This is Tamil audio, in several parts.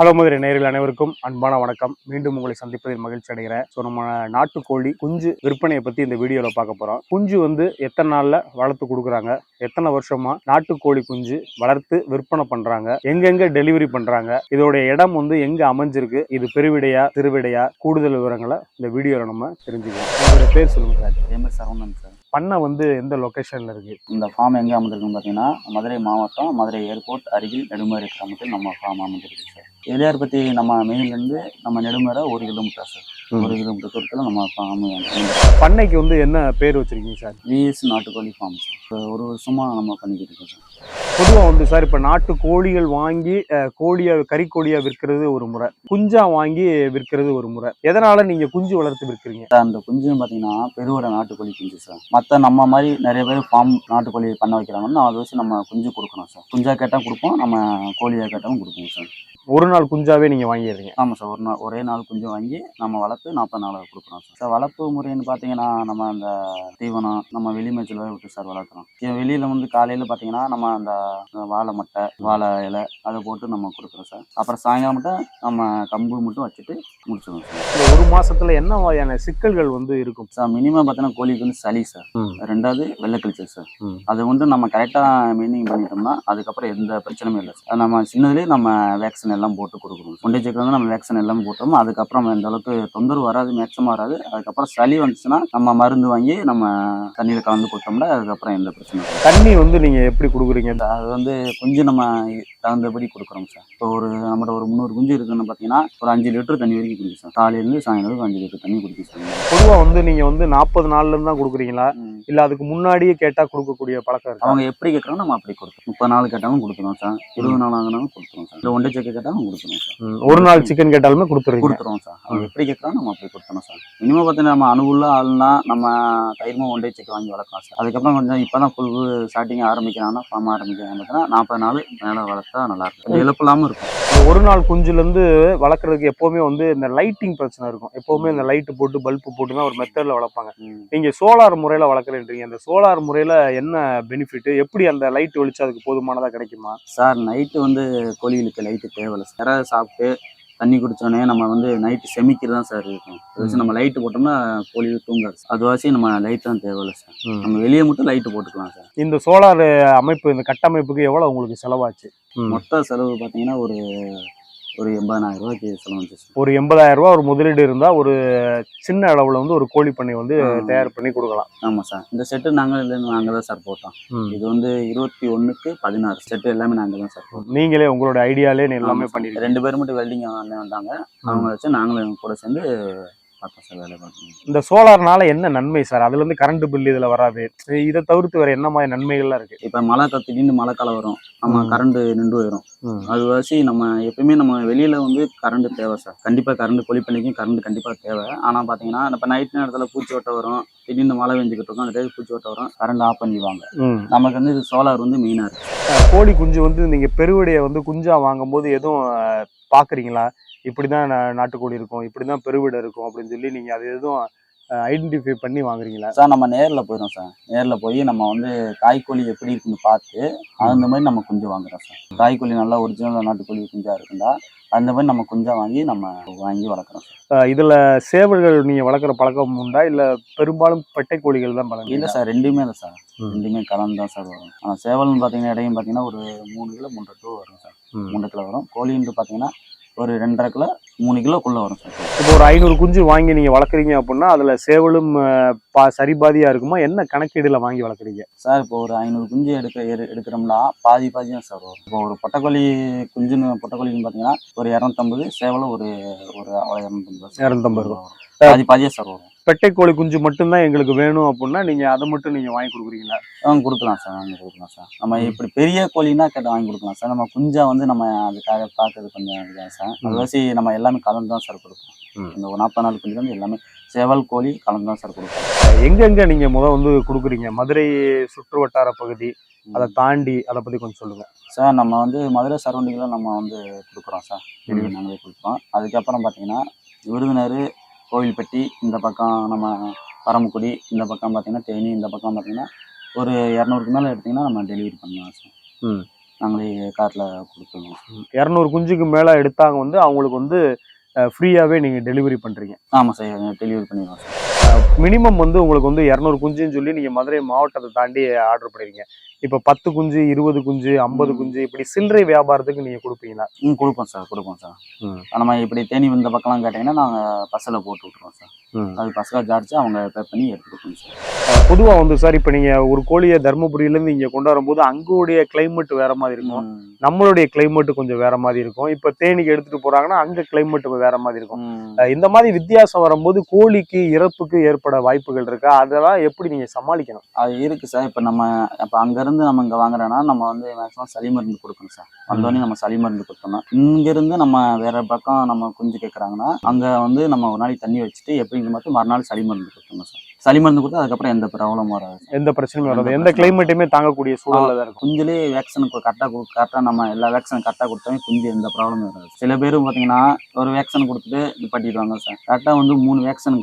ஹலோ மதுரை நேயர்கள் அனைவருக்கும் அன்பான வணக்கம். மீண்டும் உங்களை சந்திப்பதில் மகிழ்ச்சி அடைகிறேன். ஸோ நம்ம நாட்டுக்கோழி குஞ்சு விற்பனையை பற்றி இந்த வீடியோவில் பார்க்க போகிறோம் குஞ்சு வந்து எத்தனை நாளில் வளர்த்து கொடுக்குறாங்க? எத்தனை வருஷமா நாட்டுக்கோழி குஞ்சு வளர்த்து விற்பனை பண்ணுறாங்க எங்கெங்க டெலிவரி பண்ணுறாங்க இதோடைய இடம் வந்து எங்கே அமைஞ்சிருக்கு? இது பெருவிடையா திருவிடையா? கூடுதல் விவரங்களை இந்த வீடியோவில் நம்ம தெரிஞ்சுக்கலாம். உங்களுடைய பேர் சொல்லுங்க. சார் மாதிரி சரவணன் சார். பண்ணை வந்து எந்த லொக்கேஷனில் இருக்கு? இந்த ஃபார்ம் எங்கே அமைந்திருக்குன்னு பார்த்தீங்கன்னா மதுரை மாவட்டம் மதுரை ஏர்போர்ட் அருகில் நெடுமேறு கிராமத்தில் நம்ம ஃபார்ம் அமைஞ்சிருக்கு சார். எலியார் பற்றி நம்ம மெயின்லேருந்து நம்ம நெடுமேற ஒரு கிலோமீட்டர் சார். ஒரு கிலோமீட்டர் தூரத்தில் நம்ம ஃபார்ம் பண்ணைக்கு வந்து என்ன பேர் வச்சிருக்கீங்க சார் விஎஸ் நாட்டுக்கோழி ஃபார்ம் சார் இப்போ ஒரு வருஷமாக நம்ம பண்ணிக்கிட்டு இருக்கோம் சார் பொதுவாக வந்து சார் இப்போ நாட்டு கோழிகள் வாங்கி அஹ், கோழியா கறிக்கோழியா விற்கிறது ஒரு முறை. குஞ்சா வாங்கி விற்கிறது ஒரு முறை. எதனால நீங்க குஞ்சு வளர்த்து விற்கிறீங்க? சார் அந்த குஞ்சுன்னு பார்த்தீங்கன்னா பெருவடை நாட்டுக்கோழி குஞ்சு சார் மற்ற நம்ம மாதிரி நிறைய பேர் ஃபார்ம் நாட்டுக்கோழி பண்ண வைக்கிறாங்கன்னா அதை வச்சு நம்ம குஞ்சு கொடுக்கணும் சார் குஞ்சா கேட்டால் கொடுப்போம் நம்ம கோழியாக கேட்டாலும் கொடுப்போம் சார் ஒரு நாள் குஞ்சாவே நீங்க வாங்கிடுறீங்க. ஆமாம் சார் ஒரு நாள் ஒரே நாள் குஞ்சு வாங்கி நம்ம வளர்த்து நாற்பது நாள் கொடுக்குறோம் சார். சார் வளர்ப்பு முறைன்னு பார்த்தீங்கன்னா நம்ம அந்த தீவனம் நம்ம வெளி மேய்ச்சல் விட்டு சார் வளர்க்குறோம். வெளியில வந்து காலையில் பார்த்தீங்கன்னா நம்ம அந்த வாழை மட்டை வாழை இலை அதை போட்டு நம்ம கொடுக்குறோம் சார். அப்புறம் சாயங்காலம் மட்டும் நம்ம கம்பு மட்டும் வச்சுட்டு முடிச்சிடுவோம் சார். இந்த ஒரு மாசத்துல என்ன வகையான சிக்கல்கள் வந்து இருக்கும்? சார் மினிமம் பார்த்தீங்கன்னா கோழிக்கு வந்து சளி சார். ரெண்டாவது வெள்ளைக்கழிச்சல் சார். அது வந்து நம்ம கரெக்டாக மீனிங் பண்ணிட்டோம்னா அதுக்கப்புறம் எந்த பிரச்சனையும் இல்லை சார். நம்ம சின்னதுலேயே நம்ம வேக்சின் எல்லாம் போட்டு கொடுக்குறோம் ஒன்றை செக்கு வந்து நம்ம வேக்சின் எல்லாம் போட்டோம் அதுக்கப்புறம் எந்த அளவுக்கு தொந்தரவு வராது மேக்ஸிமம் வராது. அதுக்கப்புறம் சளி வந்துச்சுன்னா நம்ம மருந்து வாங்கி நம்ம தண்ணியில் கலந்து கொடுத்தோம்னா அதுக்கப்புறம் எந்த பிரச்சனையும் இல்லை தண்ணி வந்து நீங்க எப்படி கொடுக்குறீங்க? அது வந்து குஞ்சு நம்ம தகுந்தபடி கொடுக்குறோம் சார். இப்போ ஒரு நம்மகிட்ட ஒரு முந்நூறு குஞ்சு இருக்குன்னு பார்த்தீங்கன்னா ஒரு அஞ்சு லிட்டர் தண்ணி வரைக்கும் குடிக்கும் சார். காலையிலேருந்து சாயங்காலம் அஞ்சு லிட்டர் தண்ணி குடிக்கும் சார் பொதுவா வந்து நீங்க வந்து நாற்பது நாள்ல இருந்து தான் கொடுக்குறீங்களா. இல்ல அதுக்கு முன்னாடியே கேட்டா கொடுக்கக்கூடிய பழக்கம் அவங்க எப்படி கேட்குறாங்க நம்ம அப்படி கொடுப்போம் முப்பது நாள் கேட்டாலும் கொடுத்துருவோம் சார். இருபது நாள் ஆகினாலும் கொடுத்துருவோம் சார். இல்லை ஒன்றை செக்கு கேட்டாலும் கொடுத்துருவோம் சார். ஒரு நாள் சிக்கன் கேட்டாலுமே கொடுத்துருங்க கொடுத்துருவோம் சார். அவங்க எப்படி கேட்குறாங்க நம்ம அப்படி கொடுத்துருவோம் சார். மினிமம் பார்த்தீங்கன்னா நம்ம அணுகுள்ள ஆள்னா நம்ம தைரியமா ஒன்றே செக்கு வாங்கி வளர்க்கலாம் சார். அதுக்கப்புறம் கொஞ்சம் இப்போ தான் ஃபுல் ஸ்டார்டிங் ஆரம்பிக்கிறாங்கன்னா ஃபார்ம் ஆரம்பிக்கிறாங்க பார்த்தீங்கன்னா நாற்பது நாள் மேலே வளர்த்தா நல்லா இருக்கும். கொஞ்சம் இழப்பு இல்லாமல் இருக்கும். ஒரு நாள் குஞ்சுல இருந்து வளர்க்குறதுக்கு எப்பவுமே வந்து இந்த லைட்டிங் பிரச்சனை இருக்கும். எப்பவுமே இந்த லைட் போட்டு பல்ப் போட்டு தான் ஒரு மெத்தட்ல வளர்ப்பாங்க. ம். நீங்க சோலார் முறையில வளர்க்குறீங்க அந்த சோலார் முறையில என்ன பெனிஃபிட் எப்படி அந்த லைட் வெளிச்சம் அதுக்கு போதுமானதா கிடைக்குமா? சார் நைட்டு வந்து கோழிகளுக்கு லைட்டு தேவையில்லை. சார் சாப்பிட்டு தண்ணி குடிச்சோடனே நம்ம வந்து நைட்டு செமிக்கிறது தான் சார் இருக்கும். அதை வச்சு நம்ம லைட்டு போட்டோம்னா கோழி தூங்காது அதுவாசி நம்ம லைட் தான் தேவையில்லை சார். நம்ம வெளியே மட்டும் லைட்டு போட்டுக்கலாம் சார். இந்த சோலார் அமைப்பு இந்த கட்டமைப்புக்கு எவ்வளவு உங்களுக்கு செலவாச்சு? மொத்த செலவு பார்த்தீங்கன்னா ஒரு ஒரு எண்பதாயிரம் ரூபாய்க்கு செலவு வந்துச்சு சார் ஒரு எண்பதாயிரம் ரூபாய் ஒரு முதலீடு இருந்தா ஒரு சின்ன அளவுல வந்து ஒரு கோழி பண்ணை வந்து. தயார் பண்ணி கொடுக்கலாம். ஆமாம் சார். இந்த செட்டு நாங்கள் நாங்கள் தான் சார் போட்டோம். இது வந்து இருபத்தி ஒன்றுக்கு பதினாறு செட்டு எல்லாமே நாங்கள் தான் சார் போட்டோம். நீங்களே உங்களோட ஐடியாலே எல்லாமே. பண்ணிருக்கீங்க. ரெண்டு பேரும் மட்டும் வெல்டிங் அண்ணன் வந்தாங்க. அவங்க வச்சு நாங்களும் கூட சேர்ந்து இந்த சோலார்னால என்ன நன்மை சார்? அதுல இருந்து கரண்ட் பில் இதுல வராது. இதை தவிர்த்து வேற என்ன மாதிரி நன்மைகள்லாம் இருக்கு? இப்போ மழை கா- திடீர்னு மழை காலம் வரும். நம்ம. கரண்ட் நின்று போயிடும் அது வாசி நம்ம எப்பயுமே நம்ம வெளியில வந்து கரண்ட் தேவை சார். கண்டிப்பா கரண்ட் கொலி பண்ணிக்கும் கரண்ட் கண்டிப்பா தேவை. ஆனா பாத்தீங்கன்னா இப்போ நைட் நேரத்துல பூச்சி வட்ட வரும். திடீர்னு மழை வெஞ்சிக்கிட்டு இருக்கும். அந்த டைம் பூச்சி வட்ட வரும். கரண்ட் ஆஃப் பண்ணிடுவாங்க. நமக்கு வந்து இது சோலார் வந்து மெயினா இருக்கு. கோழி குஞ்சு வந்து நீங்க பெருவிடையை வந்து குஞ்சா வாங்கும்போது எதுவும் அஹ், பாக்குறீங்களா? இப்படிதான் நா- நாட்டுக்கோழி இருக்கும் இப்படிதான் பெருவிடை இருக்கும் அப்படின்னு சொல்லி நீங்க அது எதுவும் ஐடென்டிஃபை பண்ணி வாங்குறீங்களா? சார் நம்ம நேர்ல போயிடும் சார். நேர்ல போய் நம்ம வந்து காய்கோழி எப்படி இருக்குன்னு பார்த்து அந்த மாதிரி நம்ம குஞ்சு வாங்குறோம் சார். காய்கோழி நல்லா ஒரிஜினல் நாட்டுக்கோழி குஞ்சா இருக்குண்டா அந்த மாதிரி நம்ம குஞ்சா வாங்கி நம்ம வாங்கி வளர்க்குறோம் சார். இதுல சேவல்கள் நீங்க வளர்க்குற பழக்கம் உண்டா? இல்ல பெரும்பாலும் பெட்டை கோழிகள் தான் இல்ல பழக்கம் சார் ரெண்டுமே இல்லை சார். ரெண்டுமே கலந்து தான் சார் வரும். ஆனால் சேவல்னு பார்த்தீங்கன்னா இடையும் பார்த்தீங்கன்னா ஒரு மூணு கிலோ மூன்றரை கிலோ வரும் சார். மூணு கிலோ வரும். கோழின்னு பார்த்தீங்கன்னா ஒரு ரெண்டரை கிலோ மூணு கிலோக்குள்ளே வரும் சார். இப்போ ஒரு ஐநூறு குஞ்சு வாங்கி நீங்க வளர்க்குறீங்க அப்படின்னா அதுல சேவலும் பா சரிபாதியா இருக்குமா? என்ன கணக்கீடுல வாங்கி வளர்க்குறீங்க? சார் இப்போ ஒரு ஐநூறு குஞ்சு எடுக்க எடு எடுக்கிறோம்னா பாதி பாதி தான் சார் வரும். இப்போ ஒரு பொட்டக்கோழி குஞ்சுன்னு பொட்டக்கோழின்னு பார்த்தீங்கன்னா ஒரு இரநூத்தம்பது சேவலும் ஒரு ஒரு இரநூத்தம்பது இரநூத்தம்பது ரூபா. பாதி பாதியாக சார் வரும். பெட்டை கோழி குஞ்சு மட்டும்தான் எங்களுக்கு வேணும் அப்படின்னா நீங்க அதை மட்டும் நீங்க வாங்கி கொடுக்குறீங்களா? ஆ கொடுக்கலாம் சார் வாங்கி கொடுக்கலாம் சார். நம்ம இப்படி பெரிய கோழின்னா கேட்ட வாங்கி கொடுக்கலாம் சார். நம்ம குஞ்சா வந்து நம்ம அதுக்காக பார்க்கறது கொஞ்சம் இதுதான் சார். அதுவாசி நம்ம எல்லாமே கலந்து தான் சார். கொடுப்போம். இந்த ஒரு நாற்பது நாள் குஞ்சு வந்து எல்லாமே சேவல் கோழி கலந்து தான் சார் கொடுப்போம். எங்கெங்க நீங்க முத வந்து கொடுக்குறீங்க? மதுரை சுற்று வட்டார பகுதி அதை தாண்டி அதை பத்தி கொஞ்சம் சொல்லுங்க. சார் நம்ம வந்து மதுரை சரௌண்டிங்கில் நம்ம வந்து கொடுக்குறோம் சார். நாங்களே கொடுக்குறோம் அதுக்கப்புறம் பார்த்தீங்கன்னா விருதுநகர் கோவில்பட்டி இந்த பக்கம் நம்ம பரமக்குடி இந்த பக்கம் பார்த்தீங்கன்னா தேனி இந்த பக்கம் பார்த்தீங்கன்னா ஒரு இரநூறுக்கு மேலே எடுத்தீங்கன்னா நம்ம டெலிவரி பண்ணலாம் சார். ம். நாங்களே காட்டில் கொடுத்துருவோம். இரநூறு குஞ்சுக்கு மேல எடுத்தாங்க வந்து அவங்களுக்கு வந்து ஃப்ரீயாவே நீங்க டெலிவரி பண்றீங்க. ஆமாம் சார் டெலிவரி பண்ணிடுவோம் சார். மினிமம் வந்து உங்களுக்கு வந்து இரநூறு குஞ்சுன்னு சொல்லி நீங்க மதுரை மாவட்டத்தை தாண்டி ஆர்டர் பண்ணிருக்கீங்க இப்ப பத்து குஞ்சு இருபது குஞ்சு ஐம்பது. குஞ்சு இப்படி சில்லறை வியாபாரத்துக்கு நீங்க கொடுப்பீங்களா? ம் கொடுப்போம் சார் கொடுப்போம் சார். நம்ம இப்படி தேனி இந்த பக்கம்லாம் கேட்டிங்கன்னா நாங்கள் பஸ்ஸில் போட்டு விட்ருவோம் சார். அது பஸ்ஸில் சார்ஜ் அவங்க பே பண்ணி எடுத்து கொடுப்போம் சார். பொதுவா வந்து சார் இப்ப நீங்க ஒரு கோழியை தர்மபுரியில இருந்து இங்க கொண்டு வரும்போது அங்கோடைய கிளைமேட் வேற மாதிரி இருக்கும். நம்மளுடைய கிளைமேட் கொஞ்சம் வேற மாதிரி இருக்கும். இப்ப தேனிக்கு எடுத்துட்டு போறாங்கன்னா அங்க கிளைமேட் வேற மாதிரி இருக்கும். இந்த மாதிரி வித்தியாசம் வரும்போது கோழிக்கு இறப்புக்கு ஏற்பட வாய்ப்புகள் இருக்கா? அதெல்லாம் எப்படி நீங்க சமாளிக்கணும்? அது இருக்கு சார். இப்போ நம்ம இப்போ அங்கேருந்து நம்ம இங்கே வாங்குறோன்னா நம்ம வந்து மேக்ஸிமம் சளி மருந்து கொடுக்கணும் சார் வந்தோடனே நம்ம சளி மருந்து கொடுத்தோம்னா இங்கேருந்து நம்ம வேற பக்கம் நம்ம குஞ்சு கேட்குறாங்கன்னா அங்கே வந்து நம்ம ஒரு நாளைக்கு தண்ணி வச்சுட்டு எப்படிங்க மட்டும் மறுநாள் சளி மருந்து கொடுக்கணும் சார் சளி மருந்து கொடுத்தா அதுக்கப்புறம் எந்த ப்ராப்ளமும் வராது எந்த பிரச்சனையும் வராது. எந்த கிளைமேட்டுமே தாங்கக்கூடிய சூழல்ல தான் இருக்கும். குஞ்சுலே வேக்சின் கரெக்டாக கரெக்டாக நம்ம எல்லா வேக்சினும் கரெக்டாக கொடுத்தாவே குஞ்சு எந்த ப்ராப்ளமும் வராது. சில பேர் பார்த்தீங்கன்னா ஒரு வேக்சின் கொடுத்துட்டு நிப்பாட்டிடுவாங்க சார். கரெக்டாக வந்து மூணு வேக்சின்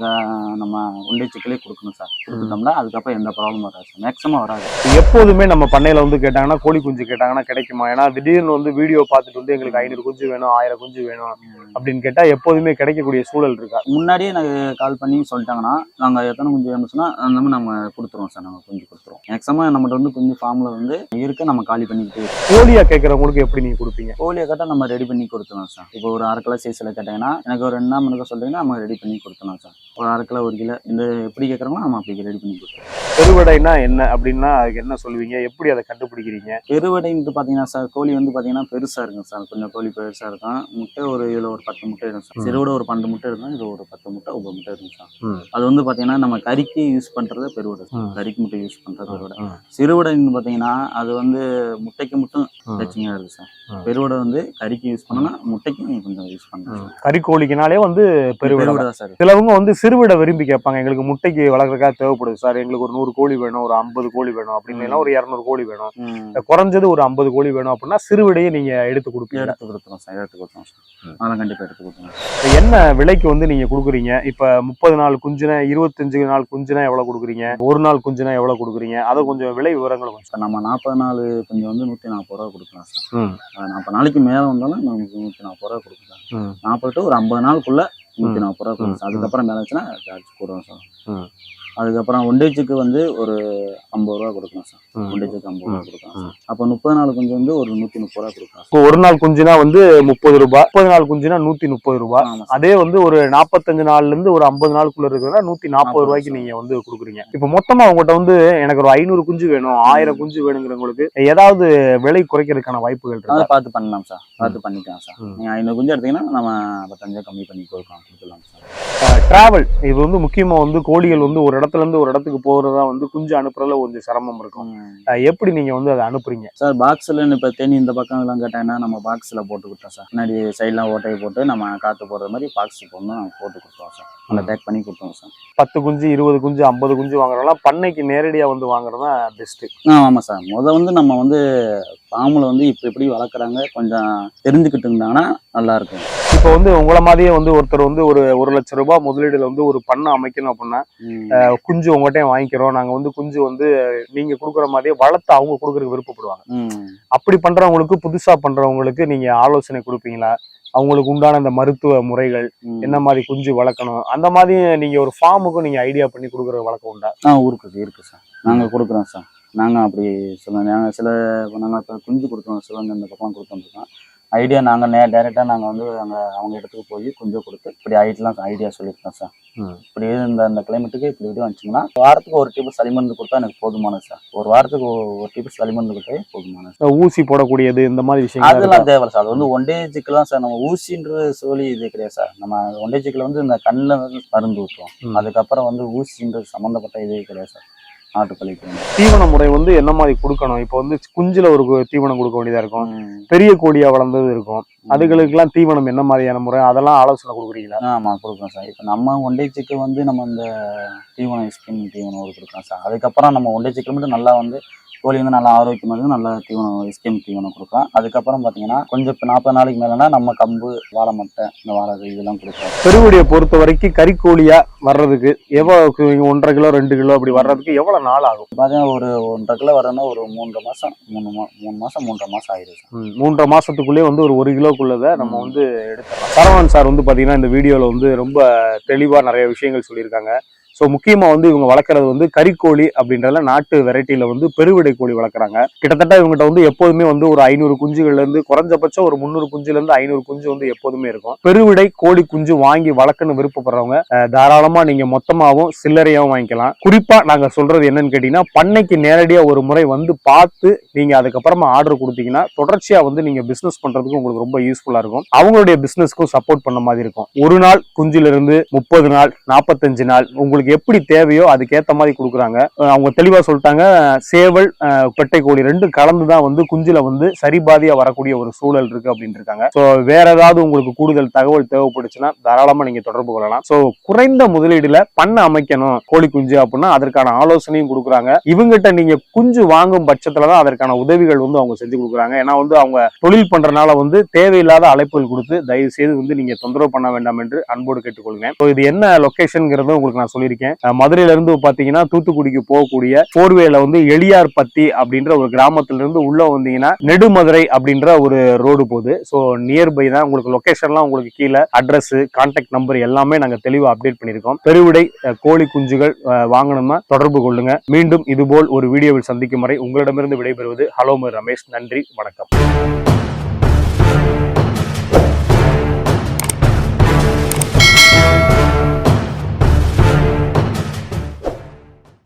நம்ம ஒன்டே சிக்கலே கொடுக்கணும் சார். கொடுத்துட்டோம்னா அதுக்கப்புறம் எந்த ப்ராப்ளமும் வராது சார். மேக்ஸிமம் வராது. எப்போதுமே நம்ம பண்ணையில வந்து கேட்டாங்கன்னா கோழி குஞ்சு கேட்டாங்கன்னா கிடைக்குமா? ஏன்னா திடீர்னு வந்து வீடியோ பார்த்துட்டு வந்து எங்களுக்கு ஐநூறு குஞ்சு வேணும் ஆயிரம் குஞ்சு வேணும் அப்படின்னு கேட்டா எப்போதுமே கிடைக்கக்கூடிய சூழல் இருக்கா? முன்னாடியே எனக்கு கால் பண்ணி சொல்லிட்டாங்கன்னா நாங்கள் எத்தனை குஞ்சு சொன்னால் அந்த மாதிரி நம்ம கொடுத்துருவோம் சார் நம்ம குஞ்சு கொடுத்துருவோம். மேக்ஸிமம் நம்மகிட்ட வந்து குஞ்சு ஃபார்மில் வந்து இருக்க நம்ம காலி பண்ணிக்கிட்டே. கோழியா கேட்கறவங்களுக்கு எப்படி நீங்க கொடுப்பீங்க? கோழியை கட்ட நம்ம ரெடி பண்ணி கொடுத்துருவோம் சார். இப்போ ஒரு அரை கிலோ சைஸில் கேட்டிங்கன்னா எனக்கு ஒரு ரெண்டு நாள் மணிக்கு சொல்றீங்கன்னா நம்ம ரெடி பண்ணி கொடுத்துருவோம் சார். ஒரு அரை கிலோ ஒரு கிலோ இந்த எப்படி கேட்குறோமோ நம்ம அப்படி ரெடி பண்ணி கொடுத்துருவோம் பெருவடைனா என்ன அப்படின்னா அதுக்கு என்ன சொல்லுவீங்க? எப்படி அதை கண்டுபிடிக்கிறீங்க? பெருவடைன்ட்டு பார்த்தீங்கன்னா சார் கோழி வந்து பார்த்தீங்கன்னா பெருசாக இருக்கும் சார். கொஞ்சம் கோழி பெருசாக இருக்கும். முட்டை ஒரு இதில் ஒரு பத்து முட்டை இருக்கும் சார். சிறுவிட ஒரு பன்னெண்டு முட்டை இருக்கும் இது ஒரு பத்து முட்டை ஒன்பது முட்டை இருக்கும் சார். அது வந்து பார்த்தீங்கன்னா நம்ம கறிக்கு யூஸ் பண்ணுறது பெருவடை. கறிக்கு முட்டை யூஸ் பண்ணுறது பெருவடை. சிறுவடைன்னு பார்த்தீங்கன்னா அது வந்து முட்டைக்கு மட்டும் டச்சிங்காக இருக்குது சார். பெருவடை வந்து கறிக்கு யூஸ் பண்ணனா முட்டைக்கும் கொஞ்சம் யூஸ் பண்ணலாம். கறிக்கோழிக்குனாலே வந்து பெருவிடை தான். சார். சிலவங்க வந்து சிறுவிடை விரும்பி கேட்பாங்க. எங்களுக்கு முட்டைக்கு வளர்க்கறதுக்காக தேவைப்படுது சார். எங்களுக்கு ஒரு நூறு கோழி வேணும் ஒரு ஐம்பது கோழி வேணும் அப்படின்னு ஒரு இரநூறு கோழி வேணும். குறைஞ்சது ஒரு ஐம்பது கோழி வேணும் அப்படின்னா சிறுவிடையை நீங்க எடுத்து கொடுப்பீங்க. எடுத்து கொடுத்துரும் சார் எடுத்து கொடுத்துரும் சார். அதெல்லாம் கண்டிப்பாக எடுத்து கொடுத்துரும் இப்ப என்ன விலைக்கு வந்து நீங்க கொடுக்குறீங்க? இப்ப முப்பது நாள் குஞ்சுனா இருபத்தஞ்சு நாள் குஞ்சுனா எவ்வளவு கொடுக்குறீங்க? ஒரு நாள் குஞ்சுனா எவ்வளவு கொடுக்குறீங்க? அதை கொஞ்சம் விலை விவரங்களை கொஞ்சம் சார் நம்ம நாற்பது நாள் கொஞ்சம் வந்து நூற்றி நாற்பது ரூபா கொடுக்கலாம் சார். நாற்பது நாளைக்கு மேலே வந்தாலும் நமக்கு நூற்றி நாற்பது ரூபா கொடுக்கலாம். நாற்பது to ஒரு ஐம்பது நாளுக்குள்ள நூற்றி. நாற்பது ரூபா ம். அதுக்கப்புறம் மேலே சார்ஜ் போடுவோம் சார். அதுக்கப்புறம் ஒண்டேஜுக்கு வந்து ஒரு ஐம்பது ரூபா கொடுக்கலாம் சார். ஒண்டேஜுக்கு ஐம்பது ரூபா கொடுக்கலாம். சார். அப்போ முப்பது நாள் கொஞ்சம் வந்து ஒரு நூற்றி முப்பது ரூபா கொடுக்கலாம் இப்போ ஒரு நாள் குஞ்சுனா வந்து முப்பது ரூபாய் முப்பது நாள் குஞ்சுனா நூத்தி முப்பது சார். அதே வந்து ஒரு நாற்பத்தஞ்சு நாள்ல இருந்து ஒரு ஐம்பது நாளுக்குள்ள இருக்குதுன்னா நூத்தி நாற்பது ரூபாய்க்கு சார். நீங்க வந்து கொடுக்குறீங்க. இப்போ மொத்தமா உங்ககிட்ட வந்து எனக்கு ஒரு ஐநூறு குஞ்சு வேணும் ஆயிரம் குஞ்சு வேணுங்கிறவங்களுக்கு ஏதாவது விலை குறைக்கிறதுக்கான வாய்ப்புகள் இருக்கா? பார்த்து பண்ணலாம் சார். பார்த்து பண்ணிக்கலாம் சார். நீங்கள் ஐநூறு குஞ்சு எடுத்தீங்கன்னா நம்ம பத்தஞ்சா கம்மி பண்ணி கொடுக்கலாம். கொடுத்துடலாம் சார். டிராவல் இது வந்து முக்கியமா வந்து கோழிகள் வந்து ஒரு இடத்துல இருந்து ஒரு இடத்துக்கு போறதா வந்து குஞ்சு அனுப்புறதுல கொஞ்சம் சிரமம் இருக்கும். எப்படி நீங்க வந்து அதை அனுப்புறீங்க? சார் பாக்ஸில் இப்போ தேனி இந்த பக்கம் எல்லாம் கேட்டாங்கன்னா நம்ம பாக்ஸில் போட்டு கொடுத்தோம் சார். முன்னாடி சைட்லாம் ஓட்டையை போட்டு நம்ம காற்று போடுற மாதிரி பாக்ஸ் போடணும் நம்ம போட்டு கொடுத்தோம் சார். அந்த பேக் பண்ணி கொடுத்தோம் சார். பத்து குஞ்சு இருபது குஞ்சு ஐம்பது குஞ்சு வாங்குறதெல்லாம் பண்ணைக்கு நேரடியா வந்து வாங்குறது தான் பெஸ்ட் ஆ ஆமாம் சார். முத வந்து நம்ம வந்து ஃபார்மில் வந்து இப்போ எப்படி வளர்க்குறாங்க கொஞ்சம் தெரிஞ்சுக்கிட்டு இருந்தாங்கன்னா நல்லா இருக்கும். இப்போ வந்து உங்களை மாதிரியே வந்து ஒருத்தர் வந்து ஒரு ஒரு லட்சம் ரூபாய் முதலீடுல வந்து ஒரு பண்ணை அமைக்கணும் அப்படின்னா. குஞ்சு உங்கள்கிட்ட வாங்கிக்கிறோம். நாங்க வந்து குஞ்சு வந்து நீங்க கொடுக்குற மாதிரியே வளர்த்து அவங்க கொடுக்கறதுக்கு விருப்பப்படுவாங்க. அப்படி பண்றவங்களுக்கு புதுசா பண்றவங்களுக்கு நீங்க ஆலோசனை கொடுப்பீங்களா? அவங்களுக்கு உண்டான இந்த மருத்துவ முறைகள். என்ன மாதிரி குஞ்சு வளர்க்கணும்? அந்த மாதிரி நீங்க ஒரு ஃபார்முக்கும் நீங்க ஐடியா பண்ணி கொடுக்குற வழக்கம் உண்டா? ஆ இருக்குது இருக்குது சார். நாங்கள் கொடுக்குறோம் சார். நாங்கள் அப்படி சொல்லுவோம் நாங்கள் சில நாங்கள் இப்போ குஞ்சு கொடுத்தோம் சிவங்க இந்த பக்கம் கொடுத்துருக்கோம் ஐடியா நாங்கள் நே டேரெக்டாக நாங்கள் வந்து அங்கே அவங்க இடத்துக்கு போய் குஞ்சு கொடுத்து இப்படி ஐட்லாம் ஐடியா சொல்லியிருக்கோம் சார். இப்படி இந்த இந்த கிளைமேட்டுக்கு இப்படி இப்படி வந்துச்சிங்கன்னா வாரத்துக்கு ஒரு டிப்பு சளி மருந்து கொடுத்தா எனக்கு போதுமானது சார் ஒரு வாரத்துக்கு ஒரு டிப்பு சளி மருந்து கொடுத்தாவே போதுமானது ஊசி போடக்கூடியது இந்த மாதிரி விஷயங்கள் இருக்கா? அதெல்லாம் தேவை சார் அது வந்து ஒண்டேஜுக்கெல்லாம் சார் நம்ம ஊசின்ற சொல்லி இது கிடையாது சார் நம்ம ஒண்டேஜுக்கில் வந்து இந்த கண்ணில் மருந்து ஊற்றுவோம். அதுக்கப்புறம் வந்து ஊசின்றது சம்மந்தப்பட்ட இதே கிடையாது சார் நாட்டுப்பள்ளிக்கு தீவன முறை வந்து என்ன மாதிரி கொடுக்கணும்? இப்போ வந்து குஞ்சுல ஒரு தீவனம் கொடுக்க வேண்டியதா இருக்கும். பெரிய கோழியா வளர்ந்தது இருக்கும். அதுகளுக்கெல்லாம் தீவனம் என்ன மாதிரியான முறை? அதெல்லாம் ஆலோசனை கொடுக்குறீங்களா? ஆமாம் கொடுக்குறோம் சார். இப்போ நம்ம ஒண்டேஜுக்கு வந்து நம்ம இந்த தீவனம் ஸ்கின் தீவனம் ஒரு கொடுக்குறோம் சார். அதுக்கப்புறம் நம்ம ஒண்டேஜுக்கு மட்டும் நல்லா வந்து கோழி வந்து நல்லா ஆரோக்கியமாக இருக்கு நல்ல தீவனம் எஸ்கேம் தீவனம் கொடுக்கலாம். அதுக்கப்புறம் பார்த்தீங்கன்னா கொஞ்சம் இப்போ நாற்பது நாளைக்கு மேலேனா நம்ம கம்பு வாழை மட்டை இந்த வாழை இதெல்லாம் கொடுக்கலாம். பெருவடியை பொறுத்த வரைக்கும் கறிக்கோழியா வர்றதுக்கு எவ்வளவு இங்க ஒன்றரை கிலோ ரெண்டு கிலோ அப்படி வர்றதுக்கு எவ்வளவு நாள் ஆகும்? பார்த்தீங்கன்னா ஒரு ஒன்றரை கிலோ வரணும்னா ஒரு மூன்றரை மாதம் மூணு மா மூணு மாதம் மூன்றரை மாதம் ம், மூன்றரை மாசத்துக்குள்ளே வந்து ஒரு ஒரு கிலோக்குள்ளதை நம்ம வந்து எடுத்துடலாம் சரவணன் சார் வந்து பாத்தீங்கன்னா இந்த வீடியோல வந்து ரொம்ப தெளிவா நிறைய விஷயங்கள் சொல்லியிருக்காங்க. ஸோ முக்கியமாக வந்து இவங்க வளர்க்குறது வந்து கறிக்கோழி அப்படின்றதுல நாட்டு வெரைட்டியில் வந்து பெருவிடை கோழி வளர்க்குறாங்க. கிட்டத்தட்ட இவங்ககிட்ட வந்து எப்போதுமே வந்து ஒரு ஐநூறு குஞ்சுகள்லேருந்து குறைஞ்சபட்சம் ஒரு முந்நூறு குஞ்சுலேருந்து ஐநூறு குஞ்சு வந்து எப்போதுமே இருக்கும். பெருவிடை கோழி குஞ்சு வாங்கி வளர்க்கணும்னு விருப்பப்படுறவங்க தாராளமாக நீங்கள் மொத்தமாகவும் சில்லறையாகவும் வாங்கிக்கலாம். குறிப்பாக நாங்கள் சொல்கிறது என்னன்னு கேட்டிங்கன்னா பண்ணைக்கு நேரடியாக ஒரு முறை வந்து பார்த்து நீங்கள் அதுக்கப்புறமா ஆர்டர் கொடுத்தீங்கன்னா தொடர்ச்சியாக வந்து நீங்கள் பிஸ்னஸ் பண்ணுறதுக்கும் உங்களுக்கு ரொம்ப யூஸ்ஃபுல்லாக இருக்கும். அவங்களுடைய பிஸ்னஸ்க்கும் சப்போர்ட் பண்ண மாதிரி இருக்கும். ஒரு நாள் குஞ்சிலிருந்து முப்பது நாள் நாற்பத்தஞ்சு நாள் உங்களுக்கு எப்படி தேவையோ அதுக்கேற்ற மாதிரி கொடுக்குறாங்க. அவங்க தெளிவாக சொல்லிட்டாங்க சேவல் பெட்டை கோழி ரெண்டும் கலந்து தான் வந்து குஞ்சில் வந்து சரிபாதியாக வரக்கூடிய ஒரு சூழல் இருக்கு அப்படின்னு இருக்காங்க. ஸோ வேற ஏதாவது உங்களுக்கு கூடுதல் தகவல் தேவைப்படுச்சுன்னா தாராளமாக நீங்கள் தொடர்பு கொள்ளலாம். ஸோ குறைந்த முதலீடுல பண்ண அமைக்கணும் கோழி குஞ்சு அப்படின்னா அதற்கான ஆலோசனையும் கொடுக்குறாங்க. இவங்கிட்ட நீங்கள் குஞ்சு வாங்கும் பட்சத்தில் தான் அதற்கான உதவிகள் வந்து அவங்க செஞ்சு கொடுக்குறாங்க. ஏன்னா வந்து அவங்க தொழில் பண்ணுறனால வந்து தேவையில்லாத அழைப்புகள் கொடுத்து தயவு செய்து வந்து நீங்கள் தொந்தரவு பண்ண வேண்டாம் என்று அன்போடு கேட்டுக்கொள்கிறேன். ஸோ இது என்ன லொகேஷன்ங்கிறத உங்களுக்கு நான் சொல்லியிருக்கேன். வந்திருக்கேன். மதுரையில இருந்து பாத்தீங்கன்னா தூத்துக்குடிக்கு போகக்கூடிய போர்வேல வந்து எளியார் பத்தி அப்படின்ற ஒரு கிராமத்துல இருந்து உள்ள வந்தீங்கன்னா நெடுமதுரை அப்படின்ற ஒரு ரோடு போகுது. ஸோ நியர்பை தான் உங்களுக்கு லொக்கேஷன்லாம் உங்களுக்கு கீழே அட்ரஸ் கான்டாக்ட் நம்பர் எல்லாமே நாங்க தெளிவா அப்டேட் பண்ணிருக்கோம் பெருவிடை கோழி குஞ்சுகள் வாங்கணும்னா தொடர்பு கொள்ளுங்க. மீண்டும் இதுபோல் ஒரு வீடியோவில் சந்திக்கும் வரை உங்களிடமிருந்து விடைபெறுவது ஹலோ ரமேஷ். நன்றி வணக்கம்.